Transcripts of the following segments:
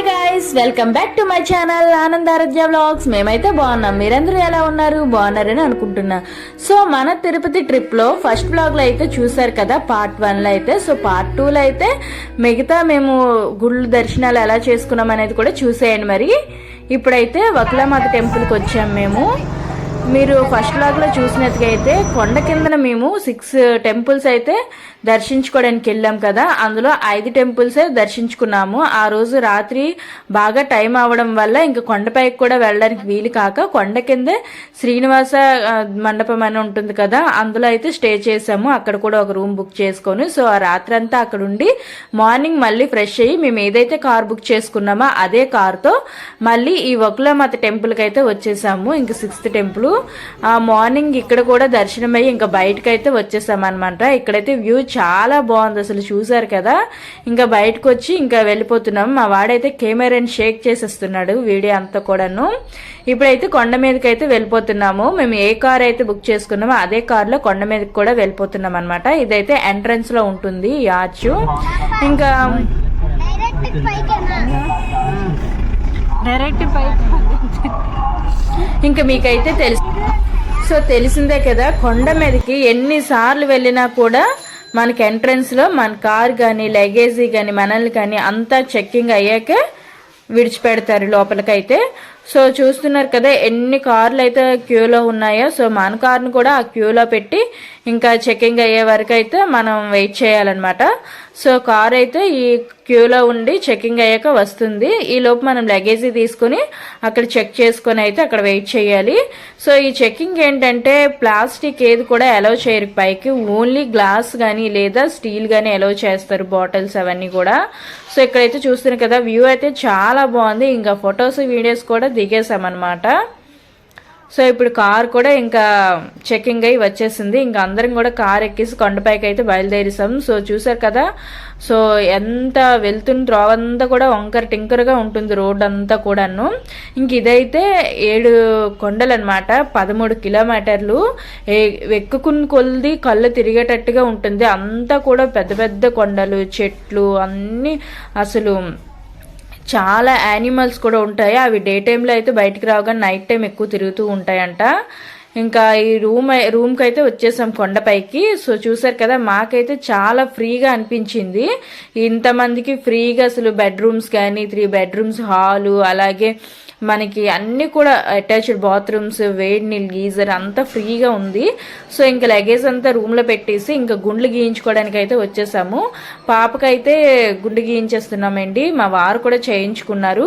Hi guys welcome back to my channel Anandarogya blogs మేమైతే బాగున్నాం. మీరందరూ ఎలా ఉన్నారు? బాగున్నారని అనుకుంటున్నా. సో మన తిరుపతి ట్రిప్లో ఫస్ట్ బ్లాగ్లో అయితే చూసారు కదా పార్ట్ వన్లో అయితే. సో పార్ట్ టూ లో అయితే మిగతా మేము గుళ్ళు దర్శనాలు ఎలా చేసుకున్నాం అనేది కూడా చూసేయండి మరి. ఇప్పుడైతే వకులామాత టెంపుల్కి వచ్చాం మేము. మీరు ఫస్ట్ లాగ్లో చూసినట్టుగైతే చూసినట్టుగా అయితే కొండ కిందన మేము సిక్స్ టెంపుల్స్ అయితే దర్శించుకోవడానికి వెళ్ళాం కదా. అందులో ఐదు టెంపుల్సే దర్శించుకున్నాము. ఆ రోజు రాత్రి బాగా టైం అవడం వల్ల ఇంకా కొండపైకి కూడా వెళ్ళడానికి వీలు కాక కొండ కిందే శ్రీనివాస మండపం అని ఉంటుంది కదా అందులో అయితే స్టే చేసాము అక్కడ కూడా ఒక రూమ్ బుక్ చేసుకొని సో ఆ రాత్రి అంతా అక్కడ ఉండి మార్నింగ్ మళ్ళీ ఫ్రెష్ అయ్యి మేము ఏదైతే కార్ బుక్ చేసుకున్నామో అదే కార్తో మళ్ళీ ఈ వకులమాత టెంపుల్కి అయితే వచ్చేసాము. ఇంక సిక్స్త్ టెంపుల్ మార్నింగ్ ఇక్కడ కూడా దర్శనం అయ్యి ఇంకా బయటకైతే అయితే వచ్చేసాం అనమాట ఇక్కడైతే వ్యూ చాలా బాగుంది అసలు చూసారు కదా? ఇంకా బయటకు వచ్చి ఇంకా వెళ్ళిపోతున్నాం. మా వాడైతే కెమెరాని షేక్ చేసేస్తున్నాడు వీడియో అంతా కూడాను. ఇప్పుడైతే కొండ మీదకి అయితే వెళ్ళిపోతున్నాము. మేము ఏ కార్ అయితే బుక్ చేసుకున్నామో అదే కార్లో కొండ మీదకి కూడా వెళ్ళిపోతున్నాం అనమాట ఇదైతే ఎంట్రన్స్లో ఉంటుంది ఈ ఆర్చ్. ఇంకా డైరెక్ట్ ఇంకా మీకైతే తెలుసు. సో తెలిసిందే కదా కొండ మీదకి ఎన్నిసార్లు వెళ్ళినా కూడా మనకి ఎంట్రన్స్లో మన కార్ కానీ లగేజీ కానీ మనల్ని కానీ అంతా చెక్కింగ్ అయ్యాక విడిచిపెడతారు లోపలికైతే. సో చూస్తున్నారు కదా ఎన్ని కార్లు అయితే క్యూలో ఉన్నాయో సో మన కార్ను కూడా ఆ క్యూలో పెట్టి ఇంకా చెకింగ్ అయ్యే వరకు అయితే మనం వెయిట్ చేయాలన్నమాట. సో కార్ అయితే ఈ క్యూలో ఉండి చెకింగ్ అయ్యాక వస్తుంది. ఈ లోపు మనం లగేజీ తీసుకుని అక్కడ చెక్ చేసుకొని అయితే అక్కడ వెయిట్ చేయాలి. సో ఈ చెకింగ్ ఏంటంటే ప్లాస్టిక్ ఏది కూడా అలౌ చేయరు. పైకి ఓన్లీ గ్లాస్ కానీ లేదా స్టీల్ కానీ అలౌ చేస్తారు బాటిల్స్ అవన్నీ కూడా. సో ఇక్కడైతే చూస్తున్నాం కదా వ్యూ అయితే చాలా బాగుంది. ఇంకా ఫొటోస్ వీడియోస్ కూడా దిగేసామన్నమాట సో ఇప్పుడు కార్ కూడా ఇంకా చెకింగ్ అయ్యి వచ్చేసింది. ఇంకా అందరం కూడా కార్ ఎక్కేసి కొండపైకి అయితే బయలుదేరేసాం. సో చూసారు కదా? సో ఎంత వెళ్తున్న త్రోవంతా కూడా వంకర టింకరగా ఉంటుంది రోడ్ అంతా కూడాను. ఇంక ఇదైతే ఏడు కొండలు అనమాట పదమూడు కిలోమీటర్లు. ఎక్కుకున్న ఎక్కుకుని కొలిది కళ్ళు తిరిగేటట్టుగా ఉంటుంది. అంతా కూడా పెద్ద పెద్ద కొండలు చెట్లు అన్నీ అసలు చాలా యానిమల్స్ కూడా ఉంటాయి. అవి డే టైంలో అయితే బయటికి రావుగానే నైట్ టైం ఎక్కువ తిరుగుతూ ఉంటాయంట. ఇంకా ఈ రూమ్ రూమ్కి అయితే వచ్చేసాం కొండపైకి. సో చూసారు కదా మాకైతే చాలా ఫ్రీగా అనిపించింది. ఇంతమందికి ఫ్రీగా అసలు బెడ్రూమ్స్ కానీ త్రీ బెడ్రూమ్స్ హాలు అలాగే మనకి అన్ని కూడా అటాచ్డ్ బాత్రూమ్స్ వేడి నీళ్ళు గీజర్ అంతా ఫ్రీగా ఉంది. సో ఇంకా లగేజ్ అంతా రూమ్లో పెట్టేసి ఇంకా గుండ్లు గీయించుకోవడానికి అయితే వచ్చేసాము. పాపకైతే గుండు గీయించేస్తున్నామండి. మా వారు కూడా చేయించుకున్నారు.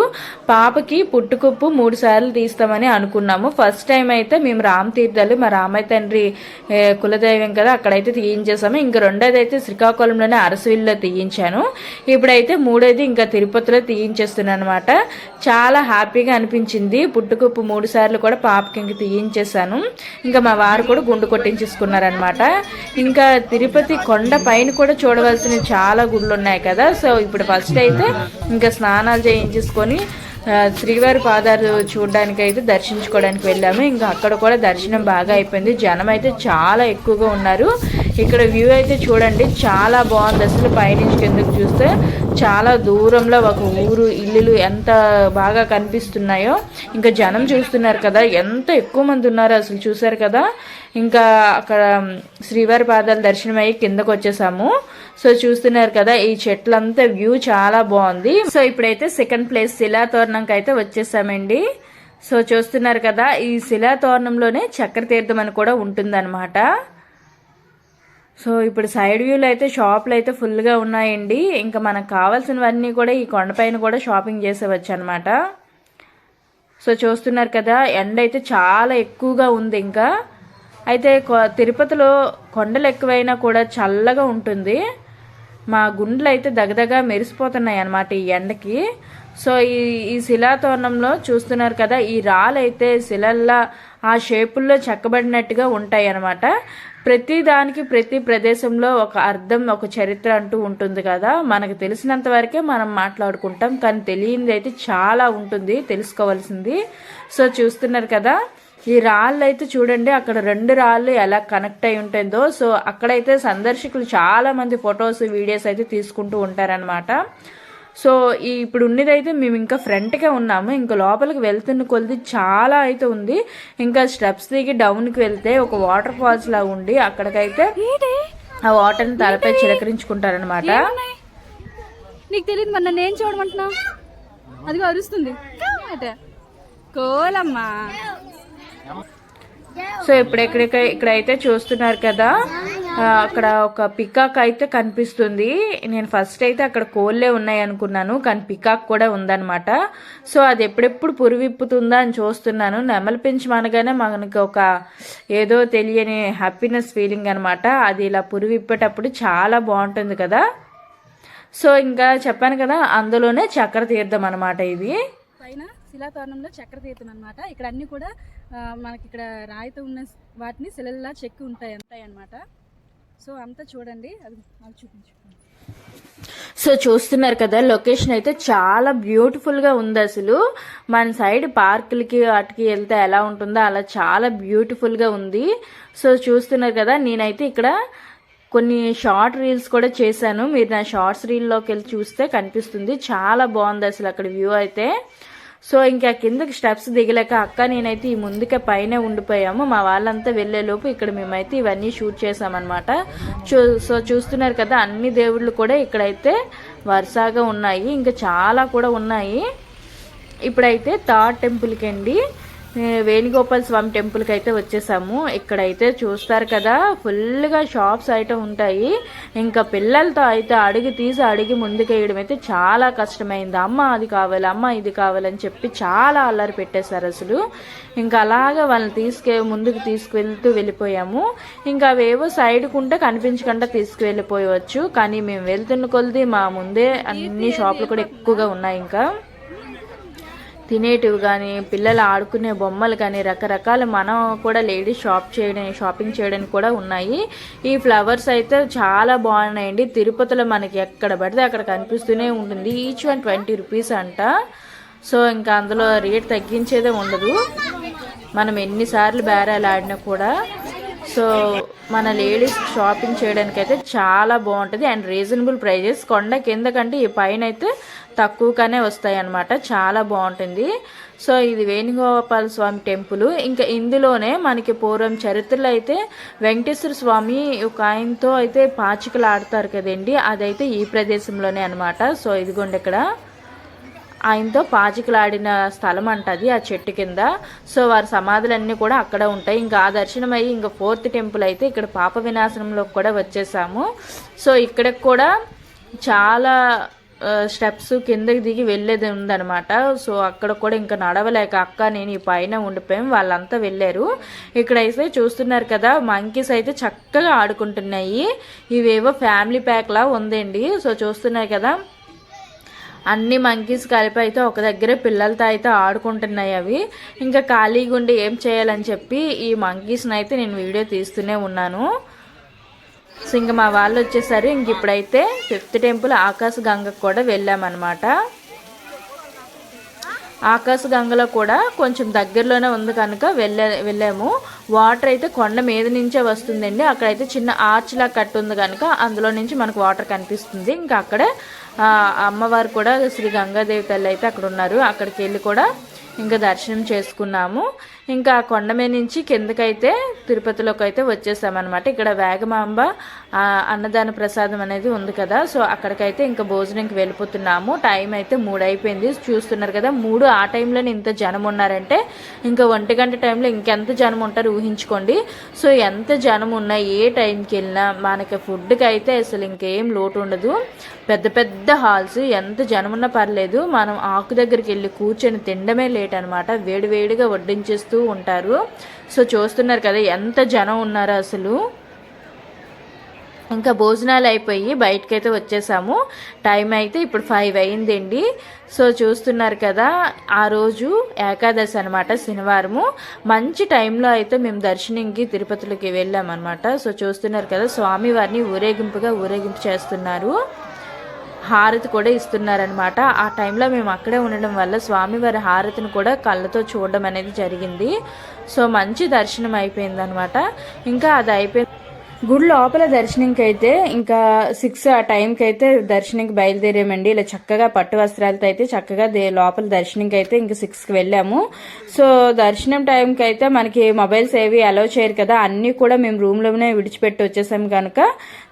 పాపకి పుట్టుకుప్పు మూడు సార్లు తీస్తామని అనుకున్నాము. ఫస్ట్ టైం అయితే మేము రామ తీర్థాలు మా రామయ్య తండ్రి కులదైవం కదా అక్కడైతే తీయించేసాము. ఇంకా రెండోది అయితే శ్రీకాకుళంలోనే అరసవిల్లో తీయించాను. ఇప్పుడైతే మూడోది ఇంకా తిరుపతిలో తీయించేస్తున్నాను అనమాట చాలా హ్యాపీగా అనిపించింది. పుట్టుకుప్పు మూడు సార్లు కూడా పాపకి ఇంక తీయించేశాను. ఇంకా మా వారు కూడా గుండు కొట్టించేసుకున్నారనమాట ఇంకా తిరుపతి కొండ పైన కూడా చూడవలసిన చాలా గుళ్ళు ఉన్నాయి కదా. సో ఇప్పుడు ఫస్ట్ అయితే ఇంకా స్నానాలు చేయించేసుకొని శ్రీవారి పాదాలు చూడడానికి అయితే దర్శించుకోవడానికి వెళ్ళాము. ఇంకా అక్కడ కూడా దర్శనం బాగా అయిపోయింది. జనం అయితే చాలా ఎక్కువగా ఉన్నారు. ఇక్కడ వ్యూ అయితే చూడండి చాలా బాగుంది. అసలు పైనుంచి కిందకు చూస్తే చాలా దూరంలో ఒక ఊరు ఇల్లులు ఎంత బాగా కనిపిస్తున్నాయో. ఇంకా జనం చూస్తున్నారు కదా ఎంత ఎక్కువ మంది ఉన్నారు అసలు చూసారు కదా. ఇంకా అక్కడ శ్రీవారి పాదాలు దర్శనం అయ్యి కిందకు వచ్చేసాము. సో చూస్తున్నారు కదా ఈ చెట్లంతా వ్యూ చాలా బాగుంది. సో ఇప్పుడైతే సెకండ్ ప్లేస్ శిలాతోరణంకి అయితే వచ్చేసామండి. సో చూస్తున్నారు కదా ఈ శిలాతోరణంలోనే చక్ర తీర్థం అని కూడా ఉంటుందన్నమాట. సో ఇప్పుడు సైడ్ వ్యూలో అయితే షాపులు అయితే ఫుల్గా ఉన్నాయండి. ఇంకా మనకు కావాల్సినవన్నీ కూడా ఈ కొండపైన కూడా షాపింగ్ చేసేవచ్చు అనమాట సో చూస్తున్నారు కదా ఎండ అయితే చాలా ఎక్కువగా ఉంది ఇంకా. అయితే కొ- తిరుపతిలో కొండలు ఎక్కువైనా కూడా చల్లగా ఉంటుంది. మా గుండెలు అయితే దగదగా మెరిసిపోతున్నాయి అన్నమాట ఈ ఎండకి. సో ఈ ఈ శిలాతోరణంలో చూస్తున్నారు కదా ఈ రాళ్ళు అయితే శిలల్లా ఆ షేపుల్లో చెక్కబడినట్టుగా ఉంటాయి అన్నమాట ప్రతి దానికి ప్రతి ప్రదేశంలో ఒక అర్థం ఒక చరిత్ర అంటూ ఉంటుంది కదా. మనకు తెలిసినంత వరకే మనం మాట్లాడుకుంటాం. కానీ తెలియంది అయితే చాలా ఉంటుంది తెలుసుకోవాల్సింది. సో చూస్తున్నారు కదా ఈ రాళ్ళు అయితే చూడండి అక్కడ రెండు రాళ్ళు ఎలా కనెక్ట్ అయి ఉంటుందో. సో అక్కడైతే సందర్శకులు చాలా మంది ఫొటోస్ వీడియోస్ అయితే తీసుకుంటూ ఉంటారనమాట సో ఇప్పుడు ఉన్నదైతే మేము ఇంకా ఫ్రంట్కే ఉన్నాము. ఇంకా లోపలికి వెళ్తున్న కొలిది చాలా అయితే ఉంది. ఇంకా స్టెప్స్ దిగి డౌన్కి వెళ్తే ఒక వాటర్ ఫాల్స్ లా ఉండి అక్కడికైతే ఆ వాటర్ని తలపై చిలకరించుకుంటారనమాట? నీకు తెలియదు మరి నన్ను ఏం చూడమంటున్నావు? అదిగో అరుస్తుంది. కోలమ్మా. సో ఇప్పుడు ఇక్కడ ఇక్కడైతే చూస్తున్నారు కదా? అక్కడ ఒక పికాక్ అయితే కనిపిస్తుంది. నేను ఫస్ట్ అయితే అక్కడ కోళ్ళే ఉన్నాయి అనుకున్నాను కానీ పికాక్ కూడా ఉందన్నమాట. సో అది ఎప్పుడెప్పుడు పురివిప్పుతుందా అని చూస్తున్నాను. నెమలి పెంచమనగానే మనకి ఒక ఏదో తెలియని హ్యాపీనెస్ ఫీలింగ్ అనమాట అది ఇలా పురివిప్పేటప్పుడు చాలా బాగుంటుంది కదా. సో ఇంకా చెప్పాను కదా అందులోనే చక్ర తీర్థం అనమాట ఇది. పైన శిలాతోరణంలో చక్ర తీర్థం అనమాట ఇక్కడ అన్ని కూడా మనకి ఇక్కడ రాయితో ఉన్న వాటిని శిలల్లా చెక్కి ఉంటాయి ఉంటాయి అనమాట సో అంతా చూడండి. అది అది చూపించు సో చూస్తున్నారు కదా లొకేషన్ అయితే చాలా బ్యూటిఫుల్గా ఉంది అసలు. మన సైడ్ పార్కులకి వాటికి వెళ్తే ఎలా ఉంటుందో అలా చాలా బ్యూటిఫుల్గా ఉంది. సో చూస్తున్నారు కదా నేనైతే ఇక్కడ కొన్ని షార్ట్ రీల్స్ కూడా చేశాను. మీరు నా షార్ట్స్ రీల్లోకి వెళ్ళి చూస్తే కనిపిస్తుంది. చాలా బాగుంది అసలు అక్కడ వ్యూ అయితే. సో ఇంకా కిందకి స్టెప్స్ దిగలేక అక్క నేనైతే ఈ ముందుకే పైనే ఉండిపోయాము. మా వాళ్ళంతా వెళ్ళేలోపు ఇక్కడ మేమైతే ఇవన్నీ షూట్ చేసామన్నమాట. చూ సో చూస్తున్నారు కదా అన్ని దేవుళ్ళు కూడా ఇక్కడైతే వరుసగా ఉన్నాయి. ఇంకా చాలా కూడా ఉన్నాయి. ఇప్పుడైతే థర్డ్ టెంపుల్కి అండి. వేణుగోపాల స్వామి టెంపుల్కి అయితే వచ్చేసాము. ఇక్కడైతే చూస్తారు కదా ఫుల్గా షాప్స్ అయితే ఉంటాయి. ఇంకా పిల్లలతో అయితే అడిగి తీసి అడిగి ముందుకేయడం అయితే చాలా కష్టమైంది. అమ్మ అది కావాలి అమ్మ ఇది కావాలని చెప్పి చాలా అల్లరి పెట్టేశారు అసలు. ఇంకా అలాగా వాళ్ళని తీసుకే ముందుకు తీసుకువెళ్తూ వెళ్ళిపోయాము. ఇంకా అవేవో సైడ్కు ఉంటే కనిపించకుండా తీసుకువెళ్ళిపోయవచ్చు కానీ మేము వెళ్తున్న కొలది మా ముందే అన్ని షాపులు కూడా ఎక్కువగా ఉన్నాయి ఇంకా. తినేటివి కానీ పిల్లలు ఆడుకునే బొమ్మలు కానీ రకరకాల మనం కూడా లేడీస్ షాప్ చేయడం షాపింగ్ చేయడానికి కూడా ఉన్నాయి. ఈ ఫ్లవర్స్ అయితే చాలా బాగున్నాయండి. తిరుపతిలో మనకి ఎక్కడ పడితే అక్కడ కనిపిస్తూనే ఉంటుంది. ఈచ్ వన్ ట్వంటీ రూపీస్ అంట. సో ఇంకా అందులో రేట్ తగ్గించేదే ఉండదు. మనం ఎన్నిసార్లు బేరాలు ఆడినా కూడా సో మన లేడీస్ షాపింగ్ చేయడానికి అయితే చాలా బాగుంటుంది. And reasonable prices. కొండ కిందకంటే ఈ పైన అయితే తక్కువగానే వస్తాయి అన్నమాట చాలా బాగుంటుంది. సో ఇది వేణుగోపాల స్వామి టెంపుల్. ఇంకా ఇందులోనే మనకి పూర్వం చరిత్రలో అయితే వెంకటేశ్వర స్వామి ఒక ఆయనతో అయితే పాచికలు ఆడతారు కదండి. అదైతే ఈ ప్రదేశంలోనే అనమాట సో ఇదిగోండి ఇక్కడ. ఆయనతో పాచికలాడిన స్థలం అంటది ఆ చెట్టు కింద. సో వారి సమాధులన్నీ కూడా అక్కడ ఉంటాయి. ఇంకా ఆ దర్శనం అయ్యి ఇంకా ఫోర్త్ టెంపుల్ అయితే ఇక్కడ పాప వినాశనంలో కూడా వచ్చేసాము. సో ఇక్కడ కూడా చాలా స్టెప్స్ కిందకి దిగి వెళ్ళేది ఉందన్నమాట. సో అక్కడ కూడా ఇంకా నడవలేక అక్క నేను ఈ పైన ఉండిపోయాం. వాళ్ళంతా వెళ్ళారు. ఇక్కడైతే చూస్తున్నారు కదా మంకీస్ అయితే చక్కగా ఆడుకుంటున్నాయి. ఇవేవో ఫ్యామిలీ ప్యాక్ లా ఉందండి. సో చూస్తున్నారు కదా అన్ని మంకీస్ కలిపి అయితే ఒక దగ్గర పిల్లలతో అయితే ఆడుకుంటున్నాయి అవి. ఇంకా ఖాళీగా ఉండి ఏం చేయాలని చెప్పి ఈ మంకీస్ని అయితే నేను వీడియో తీస్తూనే ఉన్నాను. సో ఇంకా మా వాళ్ళు వచ్చేసరి ఇంక ఇప్పుడైతే ఫిఫ్త్ టెంపుల్ ఆకాశ గంగకు కూడా వెళ్ళామన్నమాట. ఆకాశ గంగలో కూడా కొంచెం దగ్గరలోనే ఉంది కనుక వెళ్ళే వెళ్ళాము. వాటర్ అయితే కొండ మీద నుంచే వస్తుందండి. అక్కడైతే చిన్న ఆర్చ్ కట్టు ఉంది కనుక అందులో నుంచి మనకు వాటర్ కనిపిస్తుంది. ఇంకా అక్కడే అమ్మవారు కూడా శ్రీ గంగాదేవి తల్లి అయితే అక్కడ ఉన్నారు అక్కడికి వెళ్ళి కూడా ఇంకా దర్శనం చేసుకున్నాము. ఇంకా ఆ కొండ మీద నుంచి కిందకైతే తిరుపతిలోకి అయితే వచ్చేసామన్నమాట. ఇక్కడ వేగమాంబ అన్నదాన ప్రసాదం అనేది ఉంది కదా. సో అక్కడికైతే ఇంకా భోజనంకి వెళ్ళిపోతున్నాము. టైం అయితే మూడు అయిపోయింది చూస్తున్నారు కదా మూడు ఆ టైంలోనే ఇంత జనం ఉన్నారంటే ఇంకా ఒంటి గంట టైంలో ఇంకెంత జనం ఉంటారు ఊహించుకోండి. సో ఎంత జనం ఉన్నా ఏ టైంకి వెళ్ళినా మనకి ఫుడ్కి అయితే అసలు ఇంకేం లోటు ఉండదు. పెద్ద పెద్ద హాల్స్ ఎంత జనం ఉన్నా పర్లేదు. మనం ఆకు దగ్గరికి వెళ్ళి కూర్చొని తినడమే లేట్ అనమాట వేడివేడిగా వడ్డించేస్తూ ఉంటారు. సో చూస్తున్నారు కదా ఎంత జనం ఉన్నారో అసలు. ఇంకా భోజనాలు అయిపోయి బయటకైతే వచ్చేసాము. టైం అయితే ఇప్పుడు ఫైవ్ అయిందండి. సో చూస్తున్నారు కదా ఆ రోజు ఏకాదశి అనమాట శనివారము. మంచి టైంలో అయితే మేము దర్శనంకి తిరుపతిలోకి వెళ్ళామన్నమాట. సో చూస్తున్నారు కదా స్వామివారిని ఊరేగింపుగా ఊరేగింపు చేస్తున్నారు. హారతి కూడా ఇస్తున్నారనమాట ఆ టైంలో మేము అక్కడే ఉండడం వల్ల స్వామివారి హారతిని కూడా కళ్ళతో చూడడం అనేది జరిగింది. సో మంచి దర్శనం అయిపోయిందనమాట ఇంకా అది అయిపోయి గుడి లోపల దర్శనంకి అయితే ఇంకా సిక్స్ ఆ టైంకి అయితే దర్శనంకి బయలుదేరామండి. ఇలా చక్కగా పట్టు వస్త్రాలతో అయితే చక్కగా లోపల దర్శనంకి అయితే ఇంకా సిక్స్కి వెళ్ళాము. సో దర్శనం టైంకి అయితే మనకి మొబైల్స్ ఏవి అలౌ చేయరు కదా అన్నీ కూడా మేము రూమ్లోనే విడిచిపెట్టి వచ్చేసాం కనుక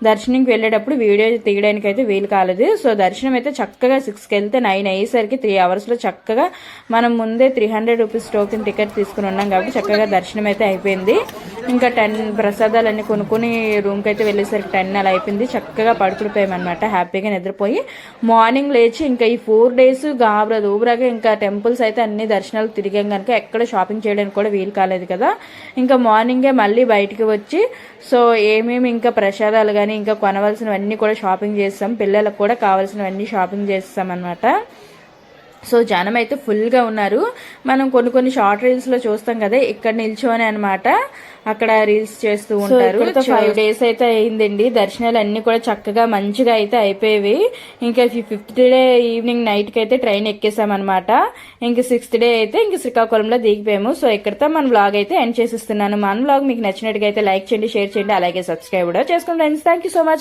దర్శనంకి వెళ్ళేటప్పుడు వీడియో తీయడానికి అయితే వీలు కాలేదు. సో దర్శనం అయితే చక్కగా సిక్స్కి వెళ్తే నైన్ అయ్యేసరికి త్రీ అవర్స్లో చక్కగా మనం ముందే three hundred rupees token ticket తీసుకుని ఉన్నాం కాబట్టి చక్కగా దర్శనం అయితే అయిపోయింది. ఇంకా టెన్ ప్రసాదాలన్నీ కొనుక్కొని రూమ్కి అయితే వెళ్ళేసరికి టెన్ అలా అయిపోయింది. చక్కగా పడుకుడిపోయామన్నమాట. హ్యాపీగా నిద్రపోయి మార్నింగ్ లేచి ఇంకా ఈ ఫోర్ డేస్ గాబరా దూబరాగా ఇంకా టెంపుల్స్ అయితే అన్ని దర్శనాలు తిరిగాం కనుక ఎక్కడ షాపింగ్ చేయడానికి కూడా వీలు కాలేదు కదా. ఇంకా మార్నింగే మళ్ళీ బయటికి వచ్చి సో ఏమేమి ఇంకా ప్రసాదాలు కానీ ఇంకా కొనవలసినవన్నీ కూడా షాపింగ్ చేస్తాం. పిల్లలకు కూడా కావాల్సినవన్నీ షాపింగ్ చేస్తాం అనమాట సో జనం అయితే ఫుల్గా ఉన్నారు. మనం కొన్ని కొన్ని షార్ట్ రీల్స్లో చూస్తాం కదా ఇక్కడ నిల్చొని అనమాట అక్కడ రీల్స్ చేస్తూ ఉంటారు. ఫైవ్ డేస్ అయితే అయిందండి. దర్శనాలు అన్ని కూడా చక్కగా మంచిగా అయితే అయిపోయేవి. ఇంకా ఫిఫ్త్ డే ఈవినింగ్ నైట్కి అయితే ట్రైన్ ఎక్కేసాం అనమాట ఇంకా సిక్స్త్ డే అయితే ఇంకా శ్రీకాకుళంలో దిగిపోయాము. సో ఇక్కడితో మన వ్లాగ్ అయితే ఎండ్ చేసిస్తున్నాను. మన వ్లాగ్ మీకు నచ్చినట్టుగా అయితే లైక్ చేయండి షేర్ చేయండి అలాగే సబ్స్క్రైబ్ కూడా చేసుకోండి friends thank you so much